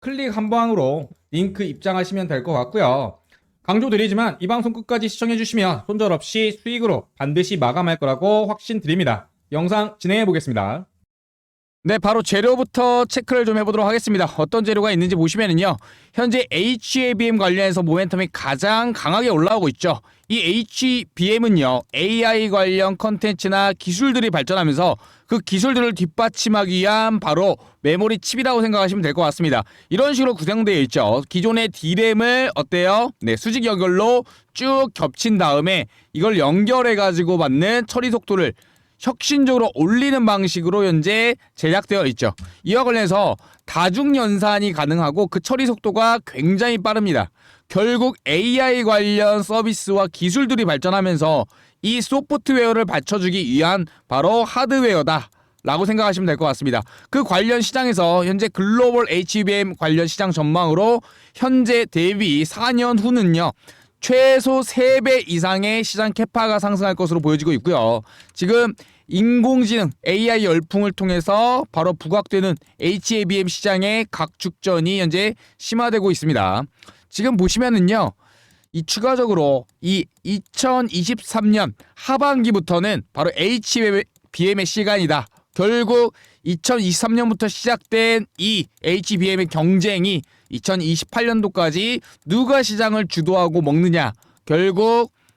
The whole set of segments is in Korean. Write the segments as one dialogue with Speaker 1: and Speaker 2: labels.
Speaker 1: 클릭 한 방으로 링크 입장하시면 될 것 같고요. 강조드리지만 이 방송 끝까지 시청해주시면 손절 없이 수익으로 반드시 마감할 거라고 확신드립니다. 영상 진행해 보겠습니다. 네, 바로 재료부터 체크를 좀 해보도록 하겠습니다. 어떤 재료가 있는지 보시면은요, 현재 HBM 관련해서 모멘텀이 가장 강하게 올라오고 있죠. 이 HBM은요, AI 관련 컨텐츠나 기술들이 발전하면서 그 기술들을 뒷받침하기 위한 바로 메모리 칩이라고 생각하시면 될 것 같습니다. 이런 식으로 구성되어 있죠. 기존의 D램을 어때요? 네, 수직 연결로 쭉 겹친 다음에 이걸 연결해 가지고 받는 처리 속도를 혁신적으로 올리는 방식으로 현재 제작되어 있죠. 이와 관련해서 다중 연산이 가능하고 그 처리 속도가 굉장히 빠릅니다. 결국 AI 관련 서비스와 기술들이 발전하면서 이 소프트웨어를 받쳐주기 위한 바로 하드웨어다. 라고 생각하시면 될 것 같습니다. 그 관련 시장에서 현재 글로벌 HBM 관련 시장 전망으로 현재 대비 4년 후는요. 최소 3배 이상의 시장 캐파가 상승할 것으로 보여지고 있고요. 지금 인공지능 AI 열풍을 통해서 바로 부각되는 HBM 시장의 각축전이 현재 심화되고 있습니다. 지금 보시면은요. 이 추가적으로 이 2023년 하반기부터는 바로 HBM의 시간이다. 결국 2023년부터 시작된 이 HBM의 경쟁이 2028년도까지 누가 시장을 주도하고 먹느냐 결국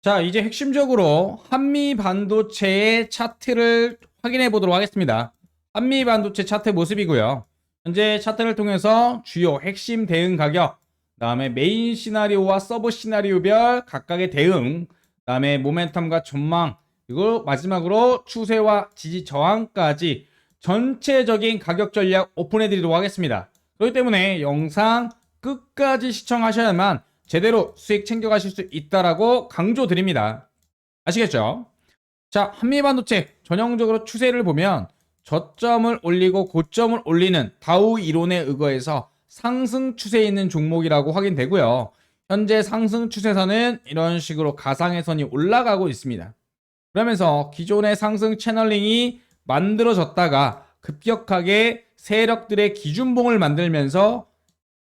Speaker 1: 자, 이제 핵심적으로 한미 반도체의 차트를 확인해 보도록 하겠습니다. 한미 반도체 차트 모습이고요. 현재 차트를 통해서 주요 핵심 대응 가격, 그다음에 메인 시나리오와 서브 시나리오별 각각의 대응, 그다음에 모멘텀과 전망, 그리고 마지막으로 추세와 지지 저항까지 전체적인 가격 전략 오픈해 드리도록 하겠습니다. 그렇기 때문에 영상 끝까지 시청하셔야만 제대로 수익 챙겨가실 수 있다라고 강조드립니다. 아시겠죠? 자, 한미반도체 전형적으로 추세를 보면 저점을 올리고 고점을 올리는 다우 이론에 의거해서 상승 추세에 있는 종목이라고 확인되고요. 현재 상승 추세선은 이런 식으로 가상의 선이 올라가고 있습니다. 그러면서 기존의 상승 채널링이 만들어졌다가 급격하게 세력들의 기준봉을 만들면서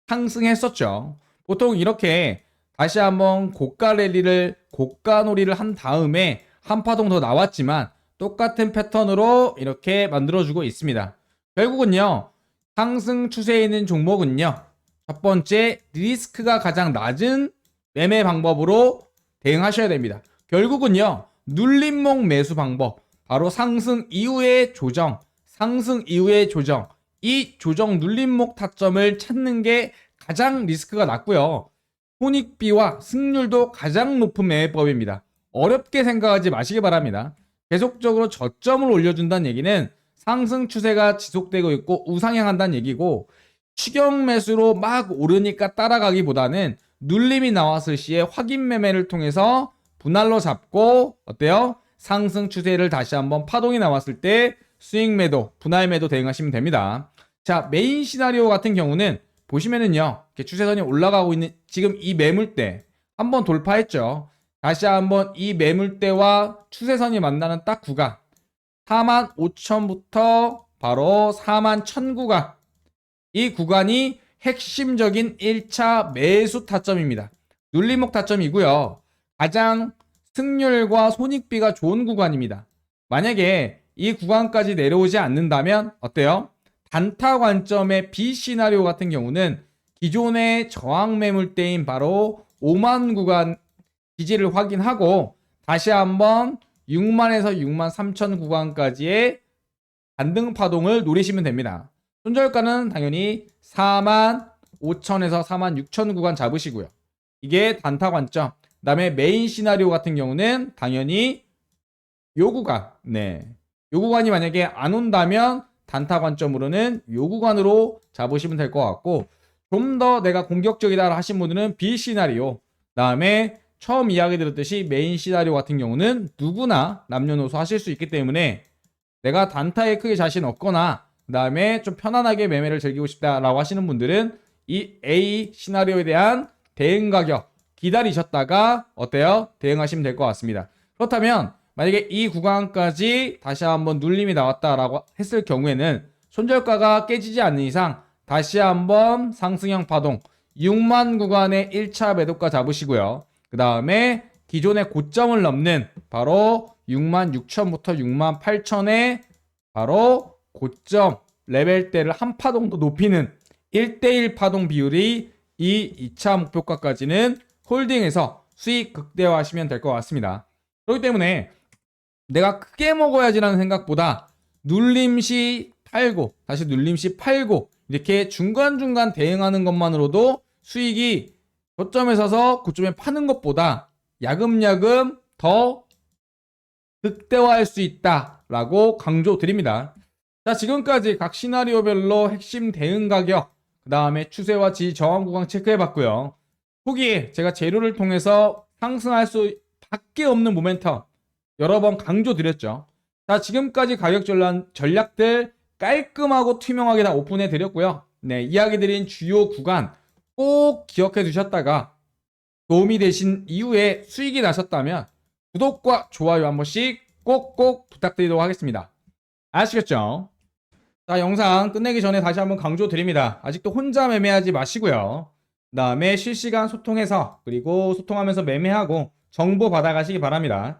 Speaker 1: 상승했었죠. 보통 이렇게 다시 한번 고가 랠리를 고가 놀이를 한 다음에 한 파동 더 나왔지만 똑같은 패턴으로 이렇게 만들어주고 있습니다. 결국은요, 상승 추세에 있는 종목은요, 첫 번째, 리스크가 가장 낮은 매매 방법으로 대응하셔야 됩니다. 결국은요, 눌림목 매수 방법, 바로 상승 이후의 조정, 상승 이후의 조정, 이 조정 눌림목 타점을 찾는 게 가장 리스크가 낮고요. 손익비와 승률도 가장 높은 매매법입니다. 어렵게 생각하지 마시기 바랍니다. 계속적으로 저점을 올려준다는 얘기는 상승 추세가 지속되고 있고 우상향한다는 얘기고 추경 매수로 막 오르니까 따라가기보다는 눌림이 나왔을 시에 확인 매매를 통해서 분할로 잡고 어때요? 상승 추세를 다시 한번 파동이 나왔을 때 스윙 매도, 분할 매도 대응하시면 됩니다. 자, 메인 시나리오 같은 경우는 보시면은요. 이렇게 추세선이 올라가고 있는 지금 이 매물대 한번 돌파했죠. 다시 한번 이 매물대와 추세선이 만나는 딱 구간 4만 5천부터 바로 4만 1천 구간 이 구간이 핵심적인 1차 매수 타점입니다. 눌림목 타점이고요. 가장 승률과 손익비가 좋은 구간입니다. 만약에 이 구간까지 내려오지 않는다면 어때요? 단타 관점의 B 시나리오 같은 경우는 기존의 저항 매물대인 바로 5만 구간 지지를 확인하고 다시 한번 6만에서 6만 3천 구간까지의 반등 파동을 노리시면 됩니다. 손절가는 당연히 4만 5천에서 4만 6천 구간 잡으시고요. 이게 단타 관점. 그 다음에 메인 시나리오 같은 경우는 당연히 요 구간. 네. 요 구간이 만약에 안 온다면 단타 관점으로는 요 구간으로 잡으시면 될 것 같고 좀 더 내가 공격적이다 하신 분들은 B 시나리오. 그다음에 처음 이야기 드렸듯이 메인 시나리오 같은 경우는 누구나 남녀노소 하실 수 있기 때문에 내가 단타에 크게 자신 없거나 그 다음에 좀 편안하게 매매를 즐기고 싶다라고 하시는 분들은 이 A 시나리오에 대한 대응 가격 기다리셨다가 어때요? 대응하시면 될 것 같습니다. 그렇다면 만약에 이 구간까지 다시 한번 눌림이 나왔다라고 했을 경우에는 손절가가 깨지지 않는 이상 다시 한번 상승형 파동 6만 구간의 1차 매도가 잡으시고요. 그 다음에 기존의 고점을 넘는 바로 6만 6천부터 6만 8천의 바로 고점 레벨대를 한 파동 더 높이는 1대1 파동 비율이 이 2차 목표가까지는 홀딩해서 수익 극대화하시면 될 것 같습니다. 그렇기 때문에 내가 크게 먹어야지라는 생각보다 눌림시 팔고 다시 눌림시 팔고 이렇게 중간중간 대응하는 것만으로도 수익이 고점에 서서 고점에 파는 것보다 야금야금 더 극대화할 수 있다라고 강조드립니다. 자, 지금까지 각 시나리오별로 핵심 대응 가격, 그 다음에 추세와 지지 저항 구간 체크해 봤고요. 후기에 제가 재료를 통해서 상승할 수밖에 없는 모멘텀 여러 번 강조드렸죠. 자, 지금까지 가격 전략, 전략들 깔끔하고 투명하게 다 오픈해 드렸고요. 네, 이야기 드린 주요 구간 꼭 기억해 두셨다가 도움이 되신 이후에 수익이 나셨다면 구독과 좋아요 한 번씩 꼭꼭 부탁드리도록 하겠습니다. 아시겠죠? 자, 영상 끝내기 전에 다시 한번 강조드립니다. 아직도 혼자 매매하지 마시고요. 그 다음에 실시간 소통해서 그리고 소통하면서 매매하고 정보 받아가시기 바랍니다.